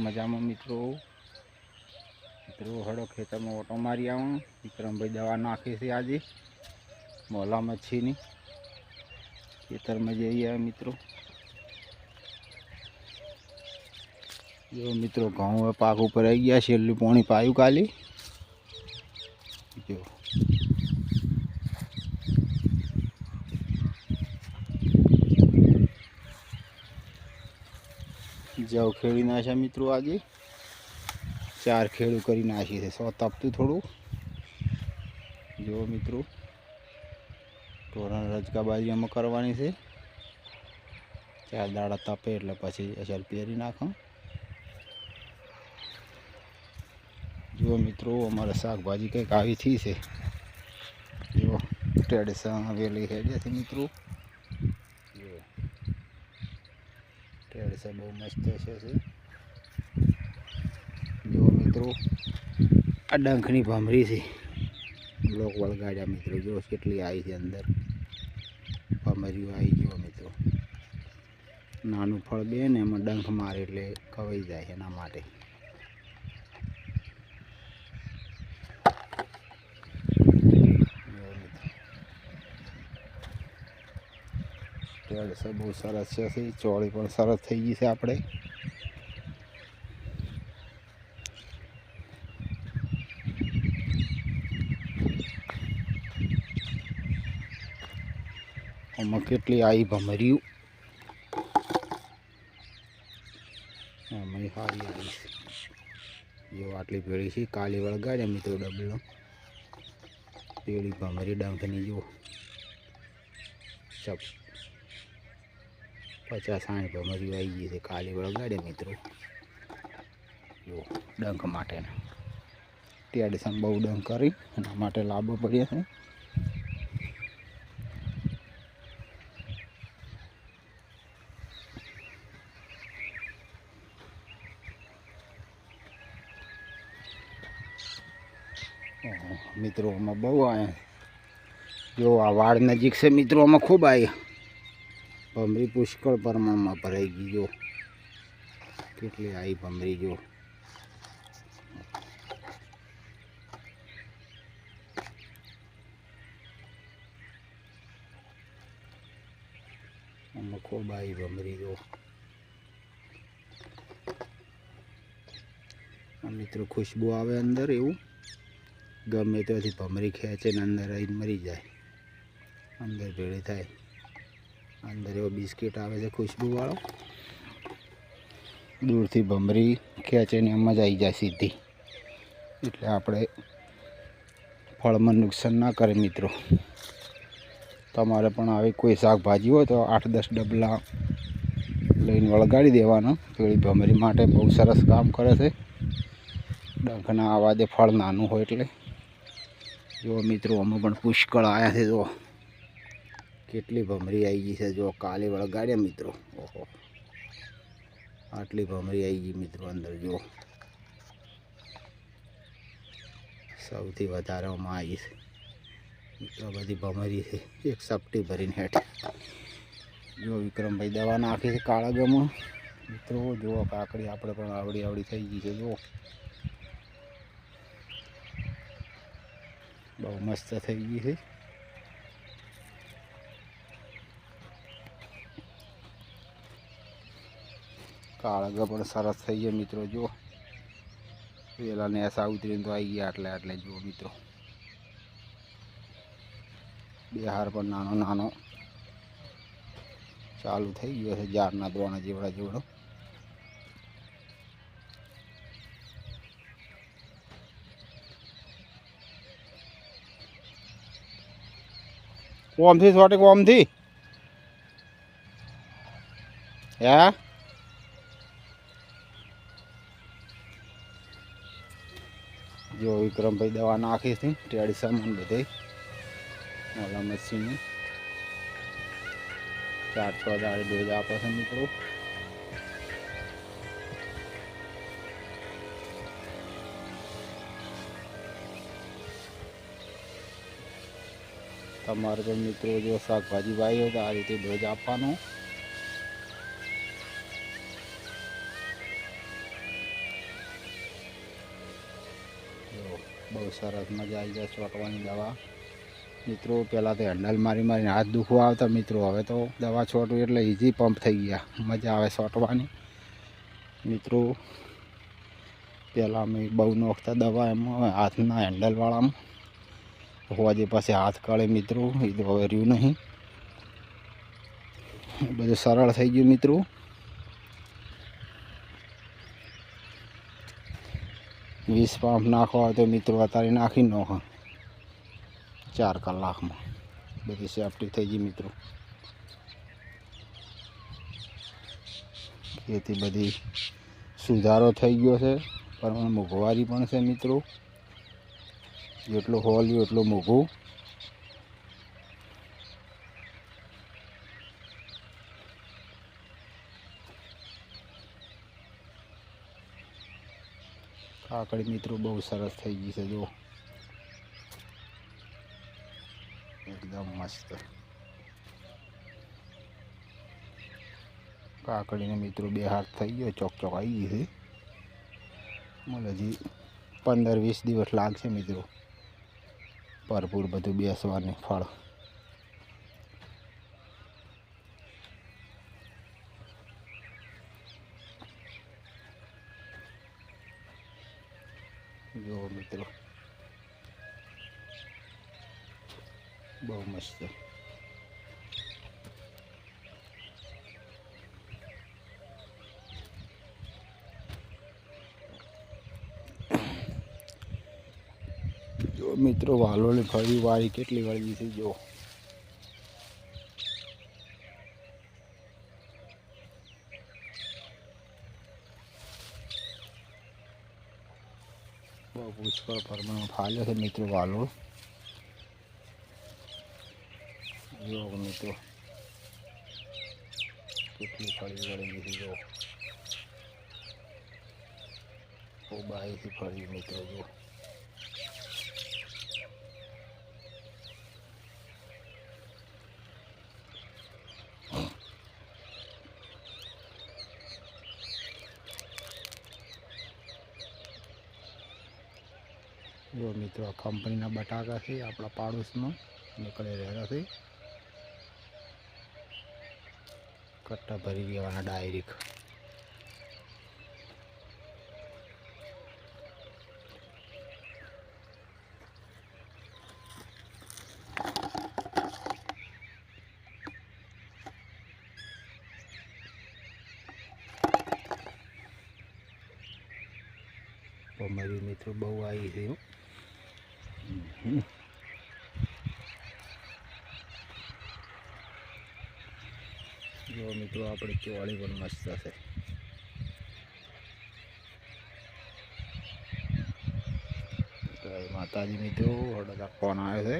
મજામાં મિત્રો. મિત્રો, હળો ખેતરમાં ઓટો મારી આવું. વિક્રમભાઈ દવા નાખી છે આજે. મોલા મચ્છીની ખેતરમાં જઈએ મિત્રો. જો મિત્રો, ઘઉં પાક ઉપર આવી ગયા છેલ્લું પાણી પાયું કાલી. જો. જવ ખેડી નાખ્યા મિત્રો આજે. ચાર ખેડું કરી નાખી છે. સો તપતું થોડું. જુઓ મિત્રો. ટોરણ રજકાબાજી અમે કરવાની છે. ચાર દાડા તપે એટલે પછી અસર પહેરી નાખો. જુઓ મિત્રો, અમારે શાકભાજી કંઈક આવી થઈ છે. જુઓ ટ્રેડિશન હવેલી હેડે છે મિત્રો જુઓ ટેડસા બહુ મસ્ત છે છે. જુઓ મિત્રો, આ ડંખની ભમરી છે. બ્લોક વળગાડ્યા મિત્રો જો કેટલી આવી છે અંદર. ભમરીઓ આવી જુઓ મિત્રો. નાનું ફળ બે ને એમાં ડંખ મારે એટલે ખવાઈ જાય એના માટે જુઓ મિત્રો. ટેડસા બહુ સરસ છે ચોળી પણ સરસ થઈ ગઈ છે આપણે. આમાં કેટલી આવી ભમર્યું. આમાં સારી જો આટલી પેળી છે, કાલી વળગાડ્યા મિત્રો ડબલો. પેળી ભમરી ડંખની જુઓ. ચપ. પચાસ સાઠ ભમરીઓ આવી ગઈ છે કાલી વળગાડ્યા મિત્રો. જુઓ ડંખ માટેના ટેડસમ બહુ ડંખ કરી એના માટે લાભો પડ્યા છે. મિત્રો, આમાં બહુ આવ્યા જો, આ વાડ નજીક છે મિત્રો, આમાં ખૂબ આવ્યા ભમરી પુષ્કળ પ્રમાણમાં ભરાઈ ગઈ જો. કેટલી આવી ભમરી જો. ખૂબ આવી ભમરી જો. મિત્રો ખુશ્બુ આવે અંદર એવું. ગમે ત્યાંથી ભમરી ખેંચે ને અંદર આવીને મરી જાય. અંદર ભેળી થાય. અંદર એવો બિસ્કિટ આવે છે ખુશ્બુવાળો. દૂરથી ભમરી ખેંચે ને એમ જ આવી જાય સીધી. એટલે આપણે ફળમાં નુકસાન ના કરે મિત્રો. તમારે પણ આવી કોઈ શાકભાજી હોય તો આઠ દસ ડબલા લઈને વળગાડી દેવાના. પેલી ભમરી માટે બહુ સરસ કામ કરે છે. ડંખના અવાજે ફળ નાનું હોય એટલે. જો મિત્રો, અમે પણ પુષ્કળ આવ્યા છે, જો. કેટલી ભમરી આવી ગઈ છે જો કાલે વળગાડ્યા મિત્રો. ઓહો. આટલી ભમરી આવી ગઈ મિત્રો અંદર, જો. સૌથી વધારે આમાં આવી છે. મિત્રો બધી ભમરી છે. એક સપટી ભરીને હેઠ. જો વિક્રમભાઈ દવા નાખી છે કાળા ગમો મિત્રો જુઓ કાકડી આપણે પણ આવડી આવડી થઈ ગઈ છે જુઓ બહુ મસ્ત થઈ ગઈ છે. કાળગા પણ સરસ થઈ ગયા મિત્રો જો પેલા નેસા ઉતરીને તો આવી ગયા આટલે આટલે, જુઓ મિત્રો. બિહાર પણ નાનો નાનો ચાલુ થઈ ગયો છે ઝાડના દોણા જેવડા જેવડો. કોમથી, સોટે, કોમથી? હે? જો વિક્રમભાઈ દવા નાખી હતી, ટેડી સામાન બધે. ઓલા મચ્છીની ચાર છ દાડે ડોઝ આપે છે મિત્રો તમારે તો મિત્રો જો શાકભાજી વાવી હોય તો આ રીતે ડોઝ આપવાનો. બહુ સરસ મજા આવી જાય છોટવાની દવા. મિત્રો પહેલાં તો હેન્ડલ મારી મારીને હાથ દુખવા આવતા મિત્રો. હવે તો દવા છોટવું એટલે ઇઝી પંપ થઈ ગયા. મજા આવે છોટવાની. મિત્રો પહેલાં અમે બહુ નોખતા દવા એમાં હાથના હેન્ડલવાળામાં હોવાજે પાસે હાથ કાઢે મિત્રો, એ તો હવે રહ્યું નહીં. બધું સરળ થઈ ગયું મિત્રો. વીસ પંપ નાખવા હોય તો મિત્રો અત્યારે નાખી નાખો ચાર કલાકમાં. બધી સેફટી થઈ ગઈ મિત્રો. ખેતી બધી સુધારો થઈ ગયો છે, પણ મોંઘવારી પણ છે મિત્રો. જેટલું હોલ એટલું મોંઘું. કાકડી મિત્રો બહુ સરસ થઈ ગઈ છે જો એકદમ મસ્ત. કાકડીને મિત્રો બે હાથ થઈ ગયો ચોક ચોક આવી ગઈ છે. મને હજી પંદર વીસ દિવસ લાગશે મિત્રો. ભરપૂર બધું બેસવાની ફળ. બહુ મસ્ત. જો મિત્રો, વાલોની ફળી વાળી કેટલી વળગી છે, જો. બહુ પુષ્કળ પ્રમાણમાં ફાલ્યો છે મિત્રો વાલોળ જો મિત્રો કેટલી ફળી વળી છે જો. ખૂબ બાઈથી ફળી મિત્રો જો. જો મિત્રો, આ કંપનીના બટાકા છે, આપણા પાડોશમાં નીકળી રહેલા છે. કટ્ટા ભરી દેવાના ડાયરેક્ટ મારી મિત્રો બહુ આવી છે હો. હમ. જો મિત્રો આપણે ચોળી પણ મસ્ત છે. માતાજી મિત્રો હળદા ફોન આવ્યો છે.